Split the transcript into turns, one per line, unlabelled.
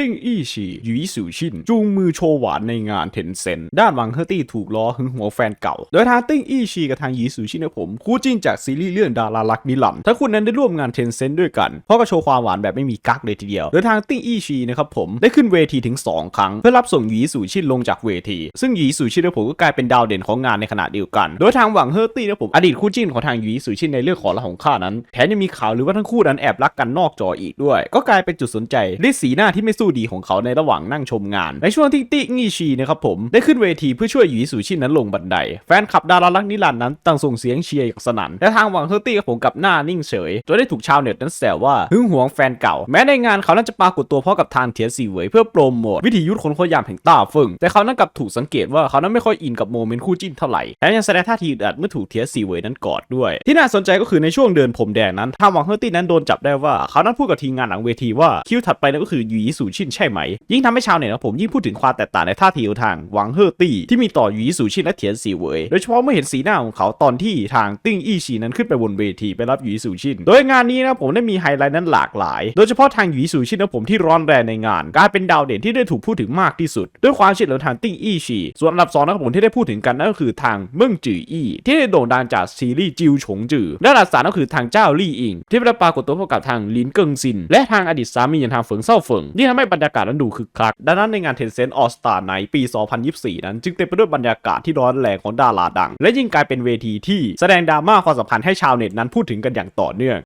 ติ้งอี้ฉีหยีสู่ชินจูงมือโชว์หวานในงานเทนเซนด้านหวังเฮอร์ตี้ถูกล้อหึงหัวแฟนเก่า โดยทางติ้งอี้ฉีกับทางหยีสู่ชินนะผม คู่จิ้นจากซีรีส์เรื่องดารารักนิรันถ้าคุณนั้นได้ร่วมงานเทนเซนด้วยกัน เพราะก็โชว์ความหวานแบบไม่มีกั๊กเลยทีเดียว โดยทางติ้งอี้ฉีนะครับผมได้ขึ้นเวทีถึง 2 ครั้ง เพื่อรับส่งหยีสู่ชินลงจากเวที ซึ่งหยีสู่ชินนะผมก็กลายเป็นดาวเด่นของงานในขณะเดียวกัน โดยทางหวังเฮอร์ตี้นะผมอดีตคู่จิ้นของทางหยีสู่ชินในเรื่องของละของข้านั้นแถมยังมีข่าวหรือว่าทั้งคู่นั้นแอบรักกันนอกจออีกด้วย ก็กลายเป็นจุดสนใจด้วยสีหน้าที่ไม่สดีของเขาในระหว่างนั่งชมงาน ในช่วงที่ติงีชีนะครับผมได้ขึ้นเวทีเพื่อช่วยหยีสูชินนั้นลงบันได แฟนคลับดารารักนิรันดร์นั้นต่างส่งเสียงเชียร์อย่างสนั่นและทางหวังเฮอร์ตี้กับผมกับหน้านิ่งเฉยจนได้ถูกชาวเน็ตนั้นแซวว่าหึงหวงแฟนเก่า แม้ในงานเขานั้นจะปรากฏตัวพร้อมกับทางเทียนสีเวยเพื่อโปรโมทวิธียุทธคนขยามแห่งต้าเฟิงแต่เขานั้นกลับถูกสังเกตว่าเขานั้นไม่ค่อยอินกับโมเมนต์คู่จิ้นเท่าไหร่แถมยังแสดงท่าทีอึดอัดเมื่อถูกเทียนสีเวยนั้นกอดด้วย ที่น่าสนใจก็คือในช่วงเดินผมแดงนั้นทางหวังเฮอร์ตี้นั้นโดนจับได้ว่าเขานั้นพูดกับทีมงานหลังเวทีว่าคิวถัดไปนั่นก็คือหยีสู่ชินใช่ไหม ยิ่งทำให้ชาวเน็ตของผมยิ่งพูดถึงความแตกต่างในท่าทีของทางหวังเฮอร์ตี้ที่มีต่อหยีสูชินและเทียนสีเวยโดยเฉพาะเมื่อเห็นสีหน้าของเขาตอนที่ทางติ้งอี้ชีนั้นขึ้นไปบนเวทีไปรับหยีสูชิน โดยงานนี้นะผมได้มีไฮไลท์นั้นหลากหลาย โดยเฉพาะทางหยีสูชินนะผมที่ร้อนแรงในงานกลายเป็นดาวเด่นที่ได้ถูกพูดถึงมากที่สุด ด้วยความเฉียดเหลือทางติ้งอี้ชีส่วนอันดับสองนะครับผมที่ได้พูดถึงกันนั่นก็คือทางเมิ่งจืออี้ที่ได้โด่งดังจากซีรีส์จิวฉงจือและอันดับสามก็คือทางเจ้าลี่อิง ที่ได้ปรากฏตัวพบกับทางลินเกิงซิน และทางอดีตสามีอย่างทางเฟิงเซ่าเฟิงนี่ทำให้บรรยากาศนั้นดูคึกคัก ดังนั้นในงานเทนเซนต์ออสตาไนปี 2024 นั้น จึงเต็มไปด้วยบรรยากาศที่ร้อนแรงของดาราดัง และยิ่งกลายเป็นเวทีที่แสดงดราม่าความสัมพันธ์ให้ชาวเน็ตนั้นพูดถึงกันอย่างต่อเนื่อง